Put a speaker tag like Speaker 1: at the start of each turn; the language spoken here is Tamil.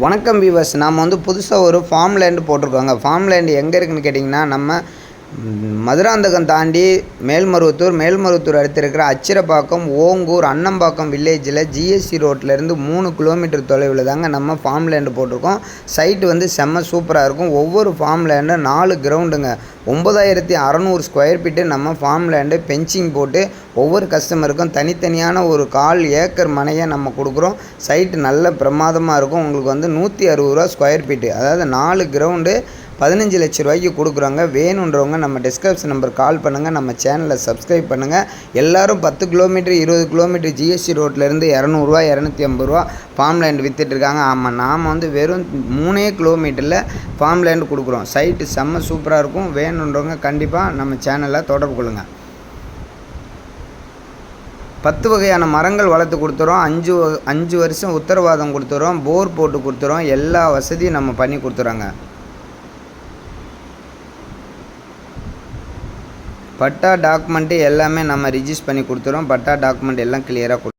Speaker 1: வணக்கம் வியூவர்ஸ் நாம் வந்து புதுசாக ஒரு ஃபார்ம் லேண்டு போட்டிருக்கோங்க. ஃபார்ம் லேண்டு எங்கே இருக்குதுன்னு கேட்டிங்கன்னா நம்ம மதுராந்தகம் தாண்டி மேல்மருவத்தூர் மேல்மருவத்தூர் அடுத்து இருக்கிற அச்சிரப்பாக்கம் ஓங்கூர் அன்னம்பாக்கம் வில்லேஜில் ஜிஎஸ்சி ரோட்லேருந்து மூணு கிலோமீட்டர் தொலைவில் தாங்க நம்ம ஃபார்ம் லேண்டு போட்டிருக்கோம். சைட்டு வந்து செம்ம சூப்பராக இருக்கும். ஒவ்வொரு ஃபார்ம் லேண்டும் நாலு கிரவுண்டுங்க ஒம்பதாயிரத்தி அறநூறு ஸ்கொயர் ஃபீட்டு நம்ம ஃபார்ம் லேண்டு பென்சிங் போட்டு ஒவ்வொரு கஸ்டமருக்கும் தனித்தனியான ஒரு கால் ஏக்கர் மனையை நம்ம கொடுக்குறோம். சைட்டு நல்ல பிரமாதமாக இருக்கும். உங்களுக்கு வந்து நூற்றி அறுபது ரூபா ஸ்கொயர் ஃபீட்டு அதாவது நாலு கிரவுண்டு பதினஞ்சு லட்ச ரூபாய்க்கு கொடுக்குறாங்க. வேணுன்றவங்க நம்ம டிஸ்கிரிப்ஷன் நம்பர் கால் பண்ணுங்கள் நம்ம சேனலை சப்ஸ்கிரைப் பண்ணுங்கள் எல்லோரும் பத்து கிலோமீட்டர் இருபது கிலோமீட்டர் ஜிஎஸ்டி ரோட்லேருந்து இரநூறுவா இரநூத்தி ஐம்பது ரூபா ஃபார்ம் லேண்ட் விற்றுட்ருக்காங்க ஆமாம் நாம் வந்து வெறும் மூணே கிலோமீட்டரில் ஃபார்ம் லேண்ட் கொடுக்குறோம். சைட்டு செம்ம சூப்பராக இருக்கும். வேணுன்றவங்க கண்டிப்பாக நம்ம சேனலை தொடர்பு கொள்ளுங்கள் பத்து வகையான மரங்கள் வளர்த்து கொடுத்துறோம். அஞ்சு வ- அஞ்சு வருஷம் உத்தரவாதம் கொடுத்துறோம். போர் போட்டு கொடுத்துறோம். எல்லா வசதியும் நம்ம பண்ணி கொடுத்துறோங்க. பட்டா டாக்குமெண்ட்டு எல்லாமே நம்ம ரிஜிஸ்ட் பண்ணி கொடுத்துறோம். பட்டா டாக்குமெண்ட் எல்லாம் கிளியராக